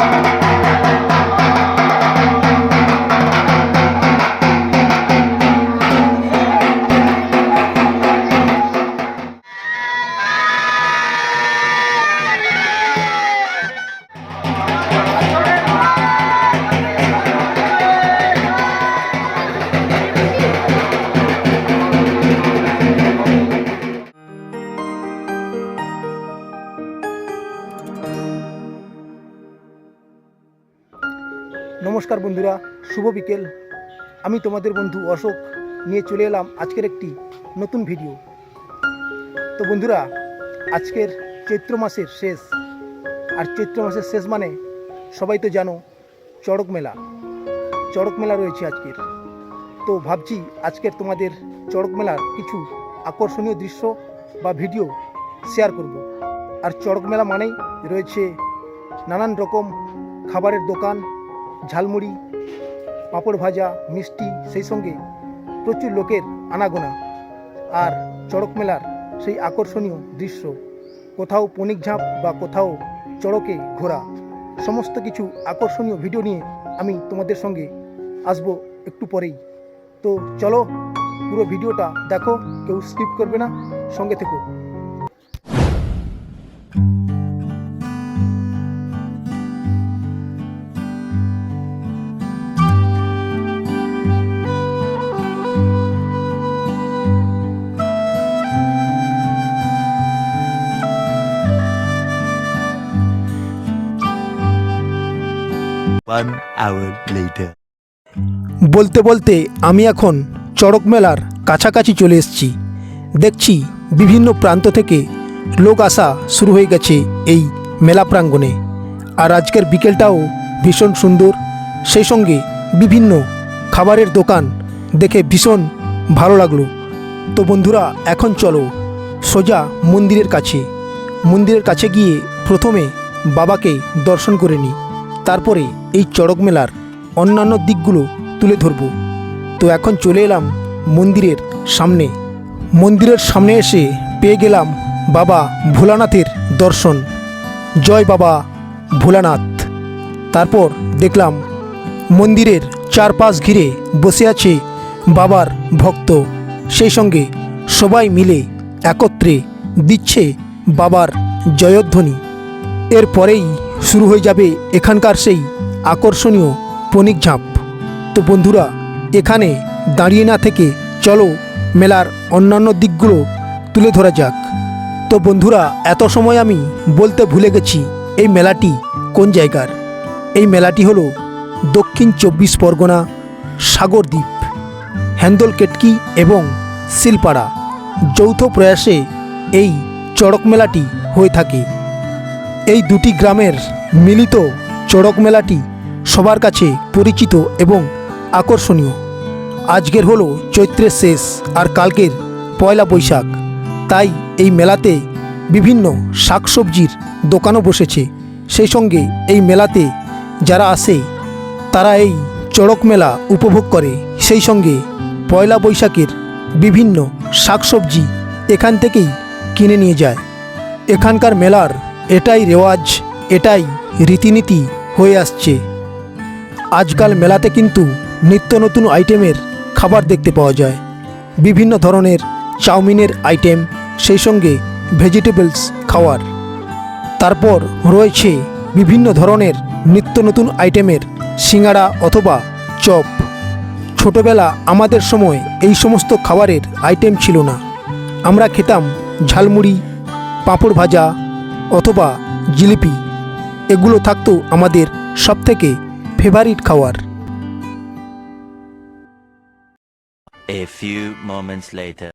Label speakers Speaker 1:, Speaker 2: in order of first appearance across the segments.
Speaker 1: Música নমস্কার বন্ধুরা, শুভ বিকেল। আমি তোমাদের বন্ধু অশোক। নিয়ে চলে এলাম আজকের একটি নতুন ভিডিও তো বন্ধুরা, আজকের চৈত্র মাসের শেষ। আর চৈত্র মাসের শেষ মানে সবাই তো জানো, চড়ক মেলা। চড়ক মেলা রয়েছে আজকের। তো ভাবছি আজকের তোমাদের চড়ক মেলার কিছু আকর্ষণীয় দৃশ্য বা ভিডিও শেয়ার করব। আর চড়ক মেলা মানেই রয়েছে নানান রকম খাবারের দোকান ঝালমুড়ি, পাঁপড় ভাজা, মিষ্টি, সেই সঙ্গে প্রচুর লোকের আনাগোনা। আর চড়ক মেলার সেই আকর্ষণীয় দৃশ্য, কোথাও পনিক ঝাঁপ বা কোথাও চড়কে ঘোরা সমস্ত কিছু আকর্ষণীয় ভিডিও নিয়ে আমি তোমাদের সঙ্গে আসব একটু পরেই। তো চলো পুরো ভিডিওটা দেখো, কেউ স্কিপ করবে না, সঙ্গে থেকো।
Speaker 2: One hour later.
Speaker 1: বলতে বলতে আমি এখন চড়ক মেলার কাছাকাছি চলে এসেছি। দেখছি বিভিন্ন প্রান্ত থেকে লোক আসা শুরু হয়ে গেছে এই মেলা প্রাঙ্গণে। আর আজকের বিকেলটাও ভীষণ সুন্দর। সেই সঙ্গে বিভিন্ন খাবারের দোকান দেখে ভীষণ ভালো লাগল। তো বন্ধুরা, এখন চলো সোজা মন্দিরের কাছে। মন্দিরের কাছে গিয়ে প্রথমে বাবাকে দর্শন করে নিই। তারপরে এই চড়ক মেলার অন্যান্য দিকগুলো তুলে ধরব। তো এখন চলে এলাম মন্দিরের সামনে। মন্দিরের সামনে এসে পেয়ে গেলাম বাবা ভোলানাথের দর্শন। জয় বাবা ভোলানাথ। তারপর দেখলাম মন্দিরের চারপাশ ঘিরে বসে আছে বাবার ভক্ত। সেই সঙ্গে সবাই মিলে একত্রে দিচ্ছে বাবার জয়ধ্বনি। এরপরেই শুরু হয়ে যাবে এখানকার সেই আকর্ষণীয়, পনিক ঝাঁপ। তো বন্ধুরা, এখানে দাঁড়িয়ে না থেকে চলো মেলার অন্যান্য দিকগুলো তুলে ধরা যাক। তো বন্ধুরা, এত সময় আমি বলতে ভুলে গেছি এই মেলাটি কোন জায়গার। এই মেলাটি হলো দক্ষিণ চব্বিশ পরগনা সাগরদ্বীপ হ্যান্দল কেটকি এবং শিলপাড়া। যৌথ প্রয়াসে এই চড়ক মেলাটি হয়ে থাকে। এই দুটি গ্রামের মিলিত চড়ক মেলাটি সবার কাছে পরিচিত এবং আকর্ষণীয়। আজকের হলো চৈত্রের শেষ আর কালকের পয়লা বৈশাখ। তাই এই মেলাতে বিভিন্ন শাকসবজির দোকানও বসেছে। সেই সঙ্গে এই মেলাতে যারা আসে, তারা এই চড়ক মেলা উপভোগ করে। সেই সঙ্গে পয়লা বৈশাখের বিভিন্ন শাকসবজি এখান থেকেই কিনে নিয়ে যায়। এখানকার মেলার এটাই রেওয়াজ, এটাই রীতিনীতি হয়ে আসছে। আজকাল মেলাতে কিন্তু নিত্য নতুন আইটেমের খাবার দেখতে পাওয়া যায়। বিভিন্ন ধরনের চাউমিনের আইটেম, সেই সঙ্গে ভেজিটেবলস খাওয়ার। তারপর রয়েছে বিভিন্ন ধরনের নিত্য নতুন আইটেমের সিঙ্গাড়া অথবা চপ। ছোটবেলা আমাদের সময় এই সমস্ত খাবারের আইটেম ছিল না। আমরা খেতাম ঝালমুড়ি, পাঁপড় ভাজা অথবা জিলিপি। এগুলো থাকতো আমাদের সবথেকে ফেভারিট খাবার
Speaker 2: A few moments later.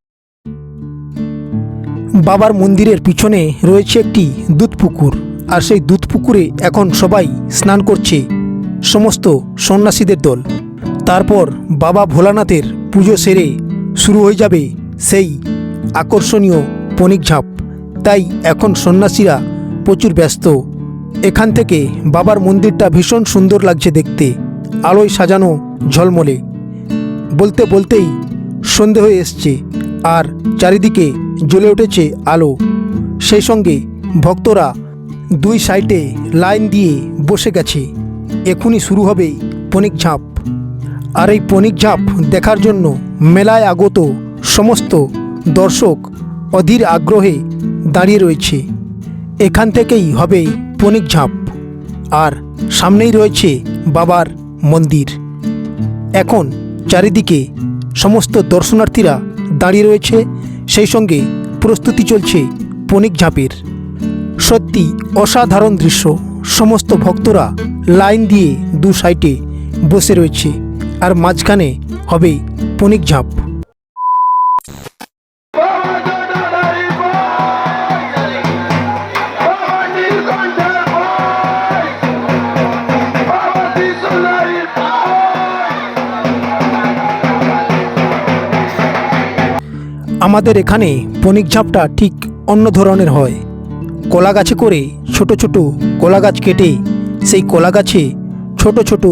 Speaker 1: বাবার মন্দিরের পিছনে রয়েছে একটি দুধ পুকুর আর সেই দুধ পুকুরে এখন সবাই স্নান করছে সমস্ত সন্ন্যাসীদের দল। তারপর বাবা ভোলানাথের পুজো সেরে শুরু হয়ে যাবে সেই আকর্ষণীয় পনিক ঝাঁপ। তাই এখন সন্ন্যাসীরা প্রচুর ব্যস্ত। এখান থেকে বাবার মন্দিরটা ভীষণ সুন্দর লাগছে দেখতে। আলোয় সাজানো ঝলমলে। বলতে বলতেই সন্ধে হয়ে এসছে আর চারিদিকে জ্বলে উঠেছে আলো। সেই সঙ্গে ভক্তরা দুই সাইডে লাইন দিয়ে বসে গেছে। এখনই শুরু হবে পনিক ঝাঁপ। আর এই পনিক ঝাঁপ দেখার জন্য মেলায় আগত সমস্ত দর্শক অধীর আগ্রহে দাঁড়িয়ে রয়েছে। এখান থেকেই হবে ঝাঁপ আর সামনেই রয়েছে বাবার মন্দির। এখন চারিদিকে সমস্ত দর্শনার্থীরা দাঁড়িয়ে রয়েছে, সেই সঙ্গে প্রস্তুতি চলছে ঝাঁপের। সত্যি অসাধারণ দৃশ্য। সমস্ত ভক্তরা লাইন দিয়ে দু সাইডে বসে রয়েছে, আর মাঝখানে হবে ঝাঁপ। আমাদের এখানে পনিক ঝাঁপটা ঠিক অন্য ধরনের হয়। কলা গাছে করে ছোট ছোট কলা গাছ কেটে সেই কলা গাছে ছোট ছোট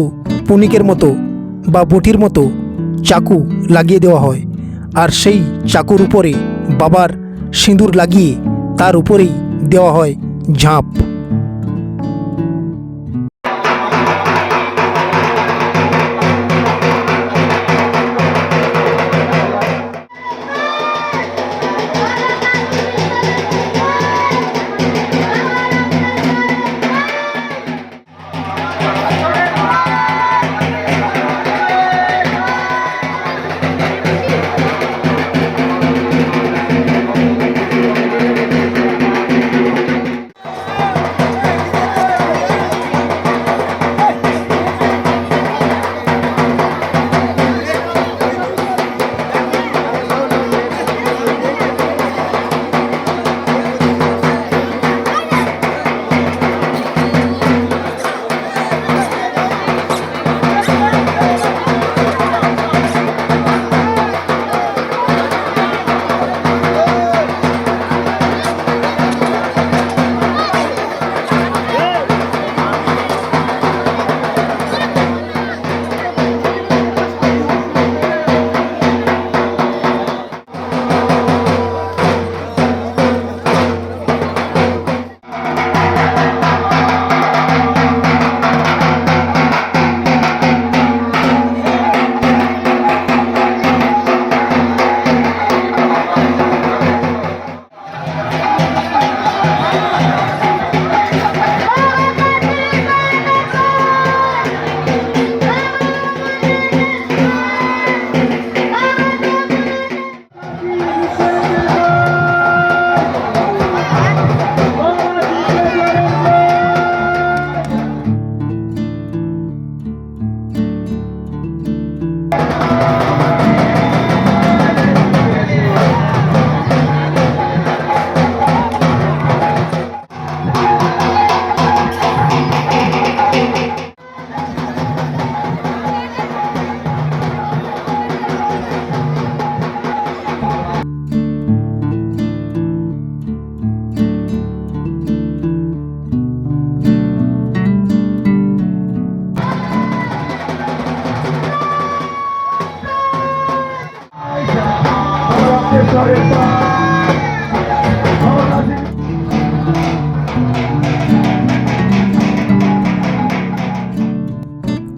Speaker 1: পনিকের মতো বা বটির মতো চাকু লাগিয়ে দেওয়া হয়। আর সেই চাকুর উপরে বাবার সিঁদুর লাগিয়ে তার উপরেই দেওয়া হয় ঝাঁপ।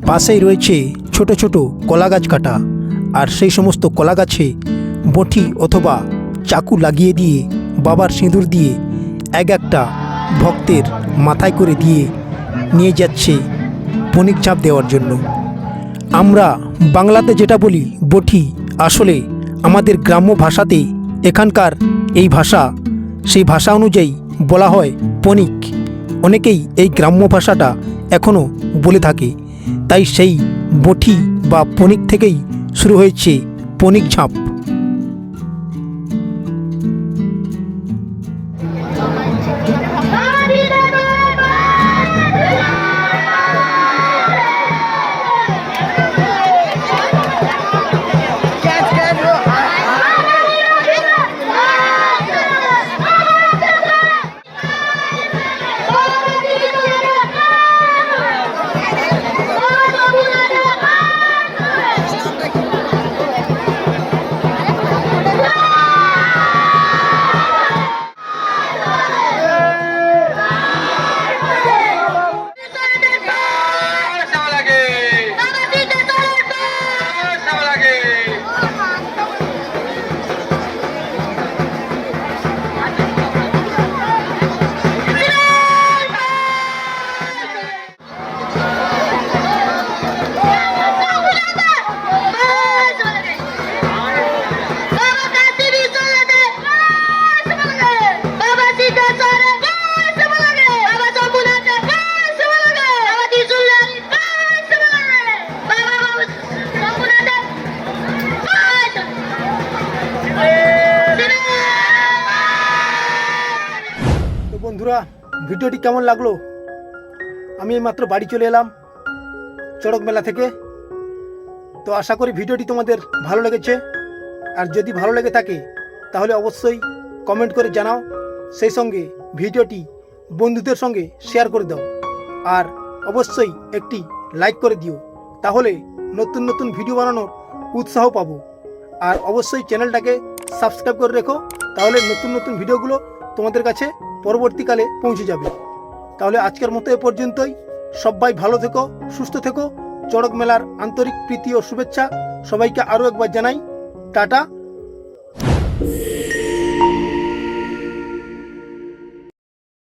Speaker 1: পাশেই রয়েছে ছোট ছোট কলা গাছ কাটা, আর সেই সমস্ত কলা গাছে বটি অথবা চাকু লাগিয়ে দিয়ে বাবার সিঁদুর দিয়ে এক একটা ভক্তের মাথায় করে দিয়ে নিয়ে যাচ্ছে পনিক চাপ দেওয়ার জন্য। আমরা বাংলাতে যেটা বলি বটি আসলে আমাদের গ্রাম্য ভাষাতে এখানকার এই ভাষা, সেই ভাষা অনুযায়ী বলা হয় পনিক অনেকেই এই গ্রাম্য ভাষাটা এখনও বলে থাকে। তাই সেই বটি বা পনিক থেকেই শুরু হয়েছে পনিক ঝাঁপ। ভিডিওটি কেমন লাগল? আমি এইমাত্র বাড়ি চলে এলাম, চড়ক মেলা থেকে। তো আশা করি ভিডিওটি তোমাদের ভালো লেগেছে। আর যদি ভালো লেগে থাকে, তাহলে অবশ্যই কমেন্ট করে জানাও। সেই সঙ্গে ভিডিওটি বন্ধুদের সঙ্গে শেয়ার করে দাও। আর অবশ্যই একটি লাইক করে দিও। তাহলে নতুন নতুন ভিডিও বানানোর উৎসাহ পাবো। আর অবশ্যই চ্যানেলটাকে সাবস্ক্রাইব করে রেখো। তাহলে নতুন নতুন ভিডিওগুলো তোমাদের কাছে পরবর্তীকালে পৌঁছে যাবে। তাহলে আজকের মতো এ পর্যন্তই। সবাই ভালো থেকো, সুস্থ থেকো। চড়ক মেলার আন্তরিক প্রীতি ও শুভেচ্ছা সবাইকে আরও একবার জানাই। টাটা।